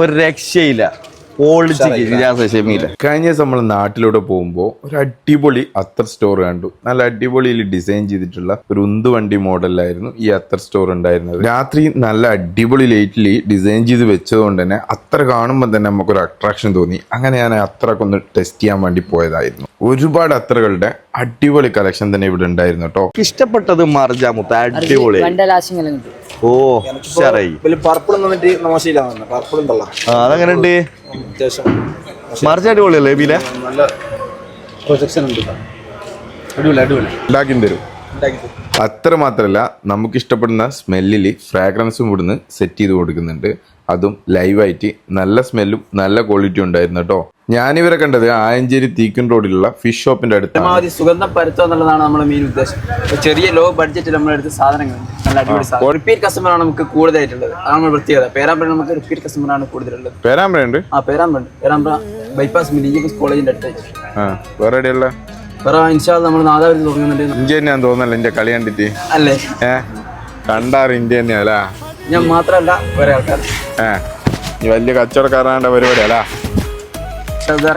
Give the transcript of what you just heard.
ഒരു രക്ഷയില്ല. കഴിഞ്ഞ ദിവസം നമ്മൾ നാട്ടിലൂടെ പോകുമ്പോൾ ഒരു അടിപൊളി അത്തർ സ്റ്റോർ കണ്ടു. നല്ല അടിപൊളിയിൽ ഡിസൈൻ ചെയ്തിട്ടുള്ള ഒരു ഉന്തുവണ്ടി മോഡലായിരുന്നു ഈ അത്തർ സ്റ്റോർ ഉണ്ടായിരുന്നത്. രാത്രി നല്ല അടിപൊളി ലൈറ്റിൽ ഡിസൈൻ ചെയ്ത് വെച്ചതുകൊണ്ട് തന്നെ അത്ര കാണുമ്പോൾ തന്നെ നമുക്കൊരു അട്രാക്ഷൻ തോന്നി. അങ്ങനെ ഞാൻ അത്രയ്ക്ക് ഒന്ന് ടെസ്റ്റ് ചെയ്യാൻ വേണ്ടി പോയതായിരുന്നു. ഒരുപാട് അത്രകളുടെ അടിപൊളി കളക്ഷൻ തന്നെ ഇവിടെ ഉണ്ടായിരുന്നു കേട്ടോ. ഇഷ്ടപ്പെട്ടത് മർജാമുത്ത അടിപൊളി. ഓ ഉഷാറായി. വലിയ പർപ്പിൾ വന്നിട്ട് മോശമില്ല പർപ്പിൾ ഉണ്ടല്ലോ. അതങ്ങനെ ഉണ്ട് അത്യാവശ്യം മർജ അടിപൊളിയല്ലേ ബീല? നല്ല പ്രൊജക്ഷൻ ഉണ്ട് അടിപൊളി അടിപൊളി. ഉണ്ടാക്കി തരും. അത്ര മാത്രമല്ല നമുക്ക് ഇഷ്ടപ്പെടുന്ന സ്മെല്ലിൽ ഫ്രാഗ്രൻസും ഇവിടുന്ന് സെറ്റ് ചെയ്ത് കൊടുക്കുന്നുണ്ട്. അതും ലൈവായിട്ട് നല്ല സ്മെല്ലും നല്ല ക്വാളിറ്റി ഉണ്ടായിരുന്നു കേട്ടോ ഞാനിവരെ കണ്ടത് ആയഞ്ചേരി തീക്കൻ റോഡിലുള്ള ഫിഷ് ഷോപ്പിന്റെ അടുത്ത് പരമാവധി സുഗന്ധം പരത്തുക എന്നുള്ളതാണ് നമ്മുടെ മെയിൻ ഉദ്ദേശം. ചെറിയ ലോ ബഡ്ജറ്റിൽ അടുത്ത് സാധനങ്ങൾ നല്ല അടിപൊളി സാധനം. റിപ്പീറ്റ് കസ്റ്റമർ ആണ് നമുക്ക് കൂടുതലായിട്ടുള്ളത്. അതാണ് നമ്മുടെ പ്രത്യേകത. പേരാമ്പ്ര നമുക്ക് റിപ്പീറ്റ് കസ്റ്റമർ ആണ് കൂടുതലുള്ളത്. പേരാമ്പ്രയുണ്ട് ആ പേരാമ്പ്ര ഉണ്ട്. പേരാമ്പ്ര ബൈപ്പാസ് മിനിജി കോളേജിന്റെ അടുത്ത് വേറെ എവിടെയുള്ള വേറെ ഇൻഷാൽ നമ്മൾ നാദാപുരത്ത് തുടങ്ങുന്നുണ്ട്. ഇന്ത്യ തന്നെയാന്ന് തോന്നല്ലോ എന്റെ കളി കണ്ടിട്ട്? അല്ലേ? കണ്ടാർ കണ്ടാറ് ഇന്ത്യ തന്നെയാ ഞാൻ മാത്രമല്ല വേറെ ആൾക്കാർ ഏ? ഈ വലിയ കച്ചവടക്കാരനാണ്ട പരിപാടി അല്ല ഷർദാർ